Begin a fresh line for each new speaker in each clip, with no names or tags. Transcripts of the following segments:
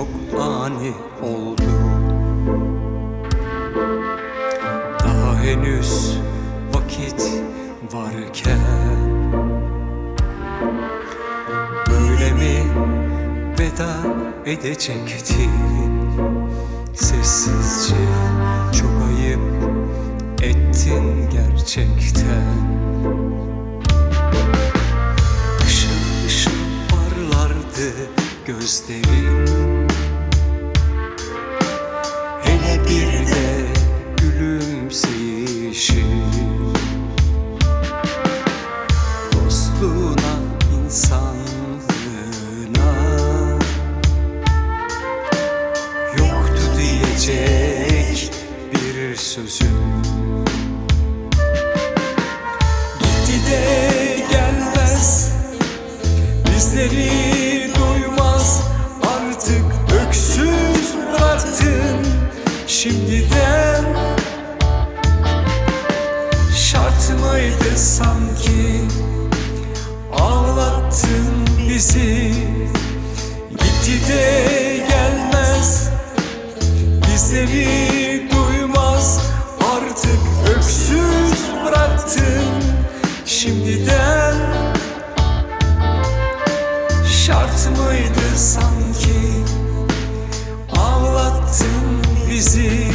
çok ani oldu. Daha henüz vakit varken Böyle mi veda edecektin Sessizce çok ayıp ettin gerçekten. Işıl bir sözüm. Gitti de gelmez Bizleri duymaz Artık öksüz bıraktın. Şimdiden Şart mıydı sanki? Ağlattın bizi. Gitti de gelmez Bizleri duymaz Artık öksüz bıraktın Şimdiden Şart mıydı sanki? Ağlattın bizi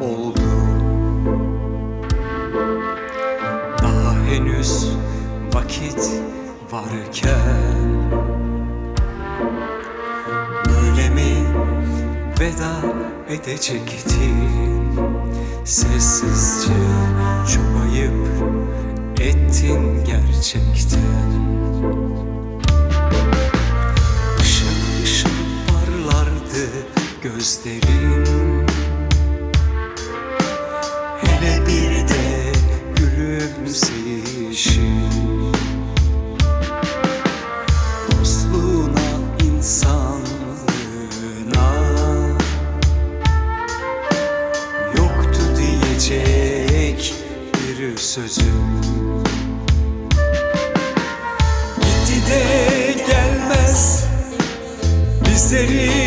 oldu. Daha henüz vakit varken Böyle mi veda edecektin? Sessizce çok ayıp ettin gerçekten. Işıl ışıl parlardı gözlerin Hele bir de gülümseyişin Dostluğuna, insanlığına Yoktu diyecek bir sözüm. Gitti de gelmez Bizleri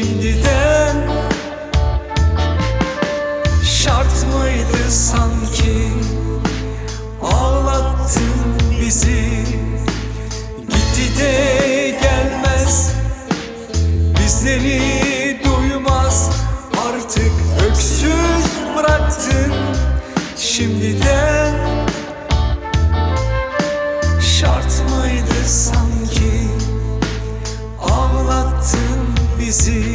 Şimdiden? Şart mıydı sanki? Ağlattın bizi. Gitti de gelmez. Bizleri duymaz. Artık öksüz bıraktın. Şimdiden? Şart mıydı sanki? Ağlattın bizi